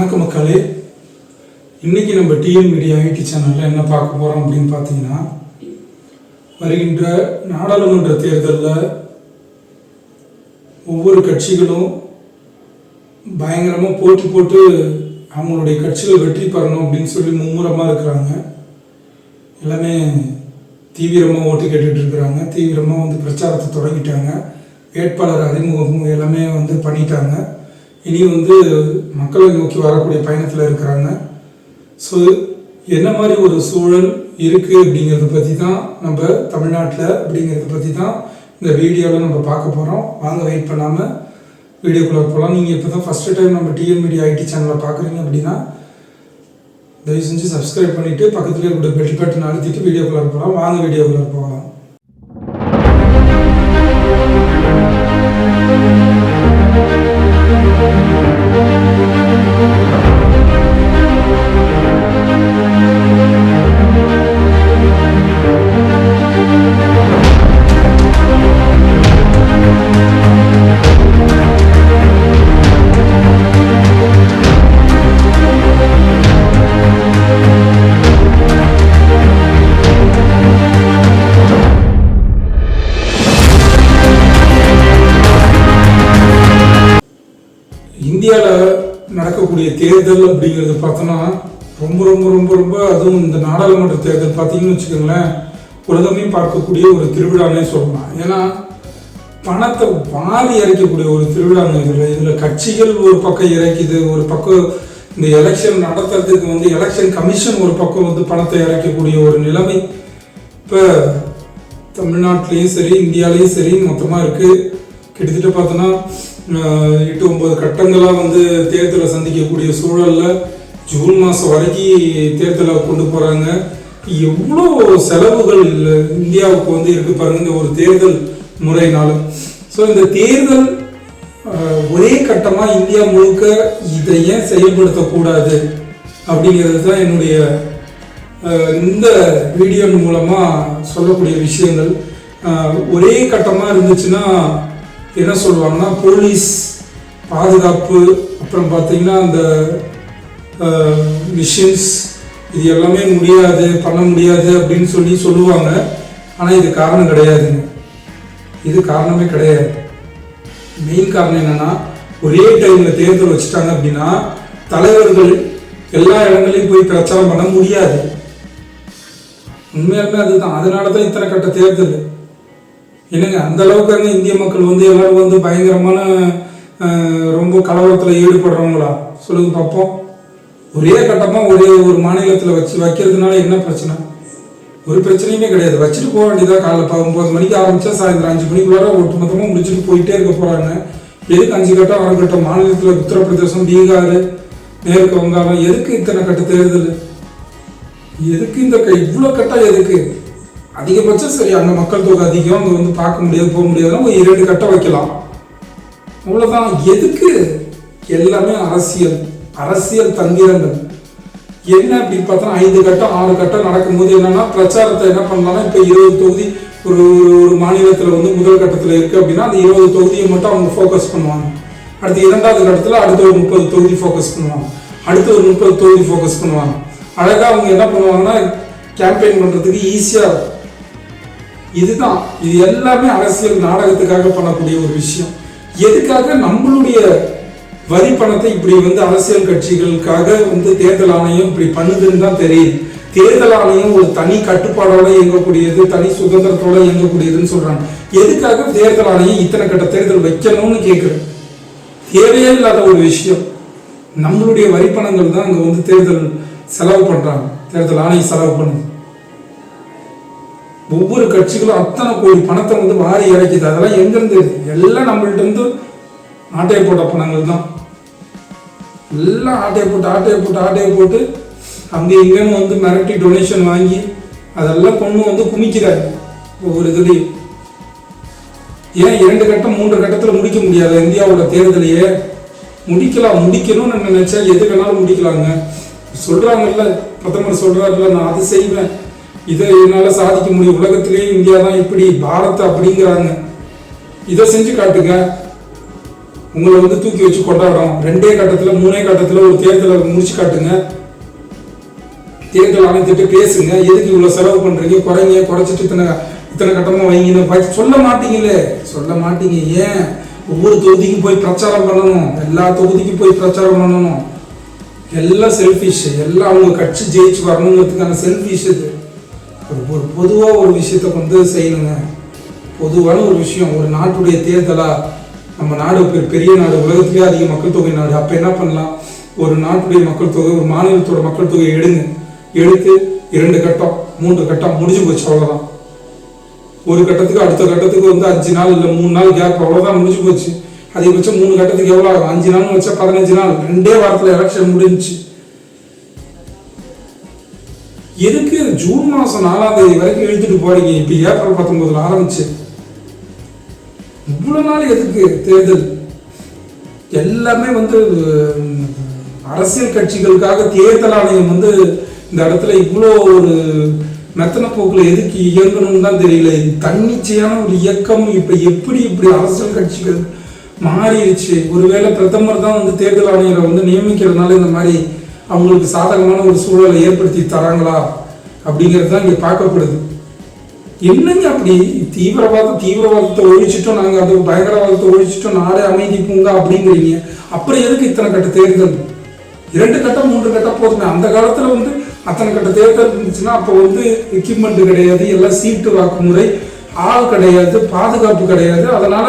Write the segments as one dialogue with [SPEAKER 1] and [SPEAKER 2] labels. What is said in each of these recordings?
[SPEAKER 1] வணக்கம் மக்களே. இன்னைக்கு நம்ம டிஎன் மீடியா ஐடி சேனலில் என்ன பார்க்க போகிறோம் அப்படின்னு பார்த்தீங்கன்னா வருகின்ற நாடாளுமன்ற தேர்தலில் ஒவ்வொரு கட்சிகளும் பயங்கரமாக போட்டி போட்டு அவங்களுடைய கட்சிகள் வெற்றி பெறணும் அப்படின்னு சொல்லி மும்முரமாக இருக்கிறாங்க. எல்லாமே தீவிரமாக ஓட்டு கேட்டுட்டு இருக்கிறாங்க. தீவிரமாக வந்து பிரச்சாரத்தை தொடங்கிட்டாங்க. வேட்பாளர் அறிமுகம் எல்லாமே வந்து பண்ணிட்டாங்க. இனி வந்து மக்களை நோக்கி வரக்கூடிய பயணத்தில் இருக்கிறாங்க. ஸோ என்ன மாதிரி ஒரு சூழல் இருக்குது அப்படிங்கிறத பற்றி தான் நம்ம தமிழ்நாட்டில் அப்படிங்கிறத பற்றி தான் இந்த வீடியோவில் நம்ம பார்க்க போகிறோம் வாங்க வெயிட் பண்ணாமல் வீடியோக்குள்ளே போகலாம் நீங்கள் இப்போ தான் ஃபஸ்ட்டு டைம் நம்ம டிஎன் மீடியா ஐடி சேனலை பார்க்குறீங்க அப்படின்னா தயவு செஞ்சு சப்ஸ்கிரைப் பண்ணிவிட்டு பக்கத்துலேயே கூட பெல் பட்டன் அழுத்திட்டு வீடியோக்குள்ளே போகலாம் வாங்க வீடியோக்குள்ளே போகலாம். இருக்கக்கூடிய தேர்தல் அப்படிங்கிறது பார்த்தோன்னா ரொம்ப ரொம்ப ரொம்ப ரொம்ப அதுவும் இந்த நாடாளுமன்ற தேர்தல் பார்த்தீங்கன்னு வச்சுக்கோங்களேன் உலகமே பார்க்கக்கூடிய ஒரு திருவிழானே சொல்லலாம். ஏன்னா பணத்தை வாரி இறைக்கக்கூடிய ஒரு திருவிழாங்க இதில் இதில் கட்சிகள் ஒரு பக்கம் இறக்கிது ஒரு பக்கம் இந்த எலெக்ஷன் நடத்துறதுக்கு வந்து எலெக்ஷன் கமிஷன் ஒரு பக்கம் வந்து பணத்தை இறைக்கக்கூடிய ஒரு நிலைமை இப்போ தமிழ்நாட்டிலையும் சரி இந்தியாவிலையும் சரி மொத்தமாக இருக்குது கிட்டத்தட்ட பார்த்தோன்னா எட்டு ஒன்பது கட்டங்களாக வந்து தேர்தலை சந்திக்கக்கூடிய சூழலில் ஜூன் மாதம் வரைக்கும் தேர்தலை கொண்டு போகிறாங்க எவ்வளோ செலவுகள் இந்தியாவுக்கு வந்து இருக்கு பாருங்க இந்த ஒரு தேர்தல் முறையினால ஸோ இந்த தேர்தல் ஒரே கட்டமாக இந்தியா முழுக்க இதை ஏன் செயல்படுத்தக்கூடாது அப்படிங்கிறது தான் என்னுடைய இந்த வீடியோ மூலமாக சொல்லக்கூடிய விஷயங்கள். ஒரே கட்டமாக இருந்துச்சுன்னா என்ன சொல்லுவாங்கன்னா போலீஸ் பாதுகாப்பு அப்புறம் பார்த்தீங்கன்னா அந்த மிஷின்ஸ் இது எல்லாமே முடியாது பண்ண முடியாது அப்படின்னு சொல்லி சொல்லுவாங்க. ஆனால் இது காரணம் கிடையாதுங்க. இது காரணமே கிடையாது. மெயின் காரணம் என்னன்னா ஒரே டைமில் தேர்தல் வச்சுட்டாங்க அப்படின்னா தலைவர்கள் எல்லா இடங்களையும் போய் பிரச்சாரம் பண்ண முடியாது. உண்மையாலுமே அதுதான். அதனால தான் இத்தனை கட்ட தேர்தல். என்னங்க அந்த அளவுக்கு அங்க இந்திய மக்கள் வந்து எல்லாரும் வந்து பயங்கரமான ரொம்ப கலவரத்தில் ஈடுபடுறவங்களா? சொல்லுங்க பார்ப்போம் ஒரே கட்டமாக ஒரே ஒரு மாநிலத்தில் வச்சு வைக்கிறதுனால என்ன பிரச்சனை? ஒரு பிரச்சனையுமே கிடையாது. வச்சுட்டு போக வேண்டியதா காலைல ப- ஒன்பது மணிக்கு ஆரம்பிச்சா சாயந்தரம் அஞ்சு மணிக்குள்ளார ஒட்டுமொத்தமாக முடிச்சுட்டு போயிட்டே இருக்க போகிறாங்க எதுக்கு அஞ்சு கட்டம் ஆறு கட்டம்? மாநிலத்தில் உத்தரப்பிரதேசம் பீகார் மேற்கு வங்காளம் எதுக்கு இத்தனை கட்ட தேர்தல்? எதுக்கு இந்த க இவ்வளோ கட்டம் எதுக்கு? அதிகபட்சம் சரி அங்கே மக்கள் தொகை அதிகம் அங்கே வந்து பார்க்க முடியாது போக முடியாதுன்னா ஒரு இரண்டு கட்டம் வைக்கலாம். அவ்வளோதான் எதுக்கு? எல்லாமே அரசியல் அரசியல் தந்திரங்கள். என்ன அப்படின்னு பார்த்தா ஐந்து கட்டம் ஆறு கட்டம் நடக்கும்போது என்னன்னா பிரச்சாரத்தை என்ன பண்ணலாம்னா இப்போ இருபது தொகுதி ஒரு ஒரு மாநிலத்தில் வந்து முதல் கட்டத்தில் இருக்கு அப்படின்னா அந்த இருபது தொகுதியை மட்டும் அவங்க ஃபோக்கஸ் பண்ணுவாங்க. அடுத்து இரண்டாவது கட்டத்தில் அடுத்த ஒரு முப்பது தொகுதி ஃபோக்கஸ் பண்ணுவாங்க. அடுத்து ஒரு முப்பது தொகுதி ஃபோக்கஸ் பண்ணுவாங்க. அழகாக அவங்க என்ன பண்ணுவாங்கன்னா கேம்பெயின் பண்ணுறதுக்கு ஈஸியாக இதுதான். இது எல்லாமே அரசியல் நாடகத்துக்காக பண்ணக்கூடிய ஒரு விஷயம். எதுக்காக நம்மளுடைய வரி பணத்தை இப்படி வந்து அரசியல் கட்சிகளுக்காக வந்து தேர்தல் ஆணையம் இப்படி பண்ணுதுன்னு தான் தெரியுது. தேர்தல் ஆணையம் ஒரு தனி கட்டுப்பாடோட இயங்கக்கூடியது தனி சுதந்திரத்தோட இயங்கக்கூடியதுன்னு சொல்றாங்க. எதுக்காக தேர்தல் ஆணையம் இத்தனை கட்ட தேர்தல் வைக்கணும்னு கேட்குறேன் தேவையே இல்லாத ஒரு விஷயம். நம்மளுடைய வரிப்பணங்கள் தான் அங்கே வந்து தேர்தல் செலவு பண்றாங்க. தேர்தல் ஆணையம் செலவு பண்ணுது. ஒவ்வொரு கட்சிகளும் அத்தனை கோடி பணத்தை வந்து வாரி இறக்கிது. அதெல்லாம் எங்கிருந்து எல்லாம் நம்மள்ட்ட இருந்து ஆட்டையை போட்ட பணங்கள் தான். எல்லாம் ஆட்டையை போட்டு ஆட்டையை போட்டு ஆட்டையை போட்டு அங்கே இங்கேன்னு வந்து மிரட்டி டொனேஷன் வாங்கி அதெல்லாம் பொண்ணு வந்து குமிக்கிறாரு. ஒவ்வொரு இதுலேயும். ஏன் இரண்டு கட்டம் மூன்று கட்டத்தில் முடிக்க முடியாது? இந்தியாவோட தேர்தலையே முடிக்கலாம் முடிக்கணும்னு நினைச்சா எது வேணாலும் முடிக்கலாங்க. சொல்றாங்கல்ல பிரதமர் சொல்றாருல்ல நான் அது செய்வேன். இதை என்னால் சாதிக்க முடியும். உலகத்திலேயே இந்தியா தான் இப்படி பாரத் அப்படிங்கிறாங்க. இதை செஞ்சு காட்டுங்க. உங்களை வந்து தூக்கி வச்சு கொண்டாடுறோம். ரெண்டே கட்டத்தில் மூணே கட்டத்தில் ஒரு தேர்தலை முடிச்சு காட்டுங்க. தேர்தல் அமைத்துட்டு பேசுங்க. எதுக்கு இவ்வளோ செலவு பண்ணுறீங்க குறைங்க குறைச்சிட்டு இத்தனை இத்தனை கட்டமாக வைங்கன்னு சொல்ல மாட்டீங்களே. சொல்ல மாட்டீங்க. ஏன்? ஒவ்வொரு தொகுதிக்கும் போய் பிரச்சாரம் பண்ணணும். எல்லா தொகுதிக்கும் போய் பிரச்சாரம் பண்ணணும். எல்லாம் செல்ஃபிஷ் எல்லாம் அவங்க கட்சி ஜெயிச்சு வரணுங்கிறதுக்கான செல்ஃபிஷ் இது. ஒரு ஒரு பொதுவாக ஒரு விஷயத்த வந்து செய்யணுங்க. பொதுவான ஒரு விஷயம். ஒரு நாட்டுடைய தேர்தலாக நம்ம நாடு பெரிய நாடு உலகத்திலே அதிக மக்கள் தொகை நாடு. அப்போ என்ன பண்ணலாம்? ஒரு நாட்டுடைய மக்கள் தொகை ஒரு மாநிலத்தோட மக்கள் தொகையை எடுங்க. எடுத்து இரண்டு கட்டம் மூன்று கட்டம் முடிஞ்சு போச்சு அவ்வளோதான் ஒரு கட்டத்துக்கு அடுத்த கட்டத்துக்கு வந்து அஞ்சு நாள் இல்லை மூணு நாள் கேப் அவ்வளோதான் முடிஞ்சு போச்சு. அதிகபட்சம் மூணு கட்டத்துக்கு எவ்வளோ ஆகும்? அஞ்சு நாள் வச்சா பதினஞ்சு நாள். ரெண்டே வாரத்தில் எலெக்ஷன் முடிஞ்சுச்சு. எதுக்கு ஜூன் மாசம் நாலாம் தேதி வரைக்கும் இழுத்துட்டு போறீங்க? இப்ப ஏப்ரல் பத்தொன்பதுல ஆரம்பிச்சு. இவ்வளவு நாள் எதுக்கு தேர்தல்? எல்லாமே வந்து அரசியல் கட்சிகளுக்காக தேர்தல் ஆணையம் வந்து இந்த இடத்துல இவ்வளோ ஒரு மெத்தன போக்குல எதுக்கு இயங்கணும்னு தான் தெரியல. தன்னிச்சையான ஒரு இயக்கம். இப்ப எப்படி இப்படி அரசியல் கட்சிகள் மாறிடுச்சு? ஒருவேளை பிரதமர் தான் வந்து தேர்தல் ஆணையரை வந்து நியமிக்கிறதுனால இந்த மாதிரி அவங்களுக்கு சாதகமான ஒரு சூழலை ஏற்படுத்தி தராங்களா அப்படிங்கிறது தான் இங்கே பார்க்கப்படுது. என்னங்க அப்படி? தீவிரவாதம் தீவிரவாதத்தை ஒழிச்சிட்டோம் நாங்கள் அந்த பயங்கரவாதத்தை ஒழிச்சிட்டோம். நாடே அமைதி பூங்கா அப்படிங்கிறீங்க. அப்புறம் எதுக்கு இத்தனை கட்ட தேர்தல்? இரண்டு கட்டம் மூன்று கட்டம் போதுமே. அந்த காலத்தில் வந்து அத்தனை கட்ட தேர்தல் இருந்துச்சுன்னா அப்போ வந்து எக்யூப்மெண்ட் கிடையாது. எல்லாம் சீட்டு வாக்குமுறை. ஆள் கிடையாது பாதுகாப்பு கிடையாது. அதனால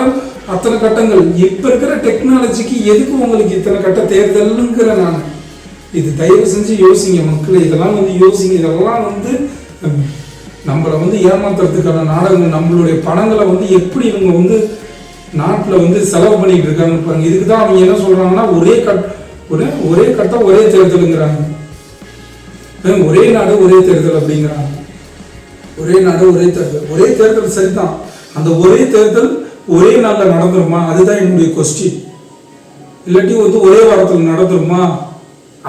[SPEAKER 1] அத்தனை கட்டங்கள். இப்போ இருக்கிற டெக்னாலஜிக்கு எதுக்கு உங்களுக்கு இத்தனை கட்ட தேர்தல்ங்கிற நான்? இது தயவு செஞ்சு யோசிங்க மக்கள். இதெல்லாம் வந்து யோசிங்க. இதெல்லாம் வந்து நம்மளை வந்து ஏமாத்துறதுக்கான நாடகங்கள் நம்மளுடைய பணங்களை வந்து எப்படி இவங்க வந்து நாட்டில் வந்து செலவு பண்ணிட்டு இருக்காங்க பாருங்க. இதுக்கு தான் அவங்க என்ன சொல்றாங்கன்னா ஒரே கட் ஒரே ஒரே கட்டம் ஒரே தேர்தலுங்கிறாங்க. ஒரே நாடு ஒரே தேர்தல் அப்படிங்கிறாங்க. ஒரே நாடு ஒரே தேர்தல். ஒரே தேர்தல் சரிதான். அந்த ஒரே தேர்தல் ஒரே நாளில் நடந்துருமா? அதுதான் என்னுடைய கொஸ்டின் இல்லாட்டி வந்து ஒரே வாரத்தில் நடந்துருமா?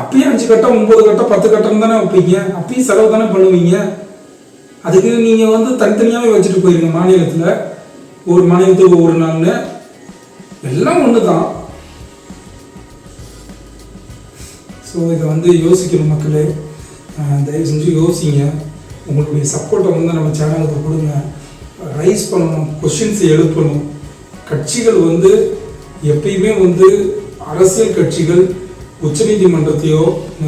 [SPEAKER 1] அப்பயும் அஞ்சு கட்டம் ஒன்பது கட்டம் பத்து கட்டம் தானே வைப்பீங்க. அப்பயும் செலவு தானே பண்ணுவீங்க. அதுக்கு நீங்க வந்து தனித்தனியாவே வச்சுட்டு போயிருங்க மாநிலத்துல. ஒரு மாநிலத்துக்கு ஒவ்வொரு நாள்னு. எல்லாம் ஒன்று தான் ஸோ இதை வந்து யோசிக்கணும் மக்களே. தயவு செஞ்சு யோசிங்க. உங்களுடைய சப்போர்ட்டை வந்து நம்ம சேனலுக்கு கொடுங்க. ரைஸ் பண்ணணும் கொஷின்ஸ் எழுப்பணும். கட்சிகள் வந்து எப்பயுமே வந்து அரசியல் கட்சிகள் உச்சநீதிமன்றத்தையோ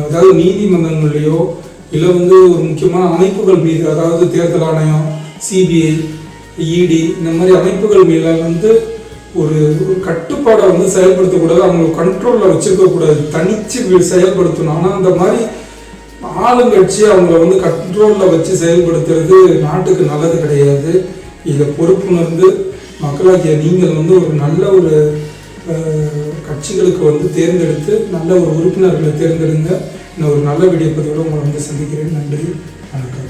[SPEAKER 1] அதாவது நீதிமன்றங்களையோ இல்லை வந்து ஒரு முக்கியமான அமைப்புகள் மீது அதாவது தேர்தல் ஆணையம் சிபிஐ இடி இந்த மாதிரி அமைப்புகள் மீது வந்து ஒரு ஒரு கட்டுப்பாடை வந்து செயல்படுத்தக்கூடாது அவங்கள கண்ட்ரோலில் வச்சுருக்கக்கூடாது தனிச்சு செயல்படுத்தணும். ஆனால் அந்த மாதிரி ஆளுங்கட்சி அவங்கள வந்து கண்ட்ரோலில் வச்சு செயல்படுத்துறது நாட்டுக்கு நல்லது கிடையாது. இதை பொறுப்புணர்ந்து மக்களாகிய நீங்கள் வந்து ஒரு நல்ல ஒரு கட்சிகளுக்கு வந்து தேர்ந்தெடுத்து நல்ல ஒரு உறுப்பினர்களை தேர்ந்தெடுங்க. இன்னும் ஒரு நல்ல வீடியோ பதிவோடு உங்களை வந்து சந்திக்கிறேன். நன்றி. வணக்கம்.